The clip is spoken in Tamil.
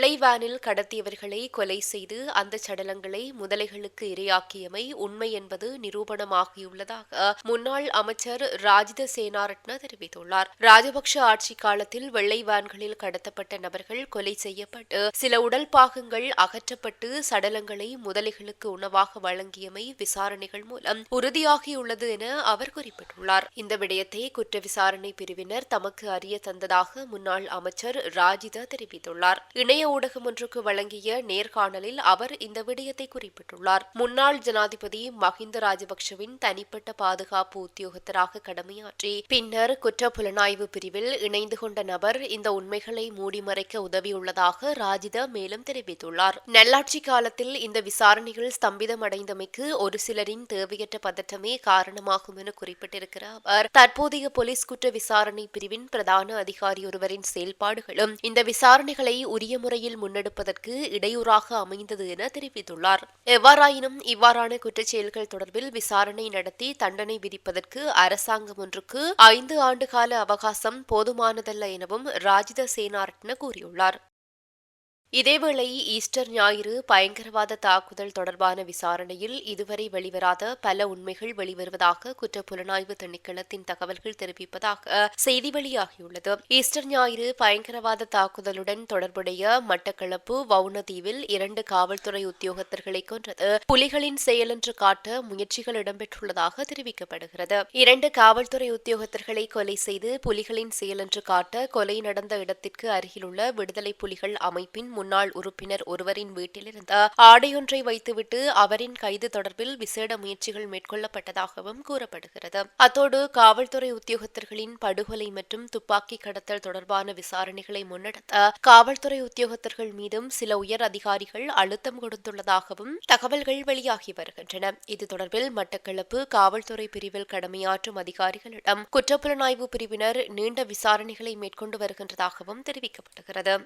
வெள்ளை வேனில் கடத்தியவர்களை கொலை செய்து அந்த சடலங்களை முதலைகளுக்கு இரையாக்கியமை உண்மை என்பது நிரூபணமாகியுள்ளதாக முன்னாள் அமைச்சர் ராஜித சேனாரட்ன தெரிவித்துள்ளார். ராஜபக்ஷ ஆட்சி காலத்தில் வெள்ளை வேன்களில் கடத்தப்பட்ட நபர்கள் கொலை செய்யப்பட்டு சில உடல் பாகங்கள் அகற்றப்பட்டு சடலங்களை முதலைகளுக்கு உணவாக வழங்கியமை விசாரணைகள் மூலம் உறுதியாகியுள்ளது என அவர் குறிப்பிட்டுள்ளார். இந்த விடயத்தை குற்ற விசாரணை பிரிவினர் தமக்கு அறிய தந்ததாக முன்னாள் அமைச்சர் ராஜித தெரிவித்துள்ளார். இணைய ஊடகம் ஒன்றுக்கு வழங்கிய நேர்காணலில் அவர் இந்த விடயத்தை குறிப்பிட்டுள்ளார். முன்னாள் ஜனாதிபதி மஹிந்த ராஜபக்சவின் தனிப்பட்ட பாதுகாப்பு உத்தியோகத்தராக கடமையாற்றி பின்னர் குற்ற புலனாய்வு பிரிவில் இணைந்து கொண்ட நபர் இந்த உண்மைகளை மூடிமறைக்க உதவியுள்ளதாக ராஜித மேலும் தெரிவித்துள்ளார். நல்லாட்சி காலத்தில் இந்த விசாரணைகள் ஸ்தம்பிதமடைந்தமைக்கு ஒரு சிலரின் தேவையற்ற பதற்றமே காரணமாகும் என குறிப்பிட்டிருக்கிற அவர் தற்போதைய போலீஸ் குற்ற விசாரணை பிரிவின் பிரதான அதிகாரி ஒருவரின் செயல்பாடுகளும் இந்த விசாரணைகளை உரிய நடைமுறையில் முன்னெடுப்பதற்கு இடையூறாக அமைந்தது என தெரிவித்துள்ளார். எவ்வாறாயினும் இவ்வாறான குற்றச்செயல்கள் தொடர்பில் விசாரணை நடத்தி தண்டனை விதிப்பதற்கு அரசாங்கம் ஒன்றுக்கு ஐந்து ஆண்டுகால அவகாசம் போதுமானதல்ல எனவும் ராஜித சேனாரட்ன கூறியுள்ளார். இதேவேளை ஈஸ்டர் ஞாயிறு பயங்கரவாத தாக்குதல் தொடர்பான விசாரணையில் இதுவரை வெளிவராத பல உண்மைகள் வெளிவருவதாக குற்ற புலனாய்வு திணைக்களத்தின் தகவல்கள் தெரிவிப்பதாக செய்தி வெளியாகியுள்ளது. ஈஸ்டர் ஞாயிறு பயங்கரவாத தாக்குதலுடன் தொடர்புடைய மட்டக்களப்பு வவுனதீவில் இரண்டு காவல்துறை உத்தியோகத்தர்களை கொன்றது. புலிகளின் செயல் என்று காட்ட முயற்சிகள் இடம்பெற்றுள்ளதாக தெரிவிக்கப்படுகிறது. இரண்டு காவல்துறை உத்தியோகத்தர்களை கொலை செய்து புலிகளின் செயல் என்று காட்ட கொலை நடந்த இடத்திற்கு அருகிலுள்ள விடுதலை புலிகள் அமைப்பின் முன்னாள் உறுப்பினர் ஒருவரின் வீட்டிலிருந்த ஆடையொன்றை வைத்துவிட்டு அவரின் கைது தொடர்பில் விசேட முயற்சிகள் மேற்கொள்ளப்பட்டதாகவும் கூறப்படுகிறது. அத்தோடு காவல்துறை உத்தியோகத்தர்களின் படுகொலை மற்றும் துப்பாக்கி கடத்தல் தொடர்பான விசாரணைகளை முன்னெடுத்த காவல்துறை உத்தியோகத்தர்கள் மீதும் சில உயர் அதிகாரிகள் அழுத்தம் கொடுத்துள்ளதாகவும் தகவல்கள் வெளியாகி வருகின்றன. இது தொடர்பில் மட்டக்களப்பு காவல்துறை பிரிவில் கடமையாற்றும் அதிகாரிகளிடம் குற்றப்புலனாய்வு பிரிவினர் நீண்ட விசாரணைகளை மேற்கொண்டு வருகின்றதாகவும் தெரிவிக்கப்படுகிறது.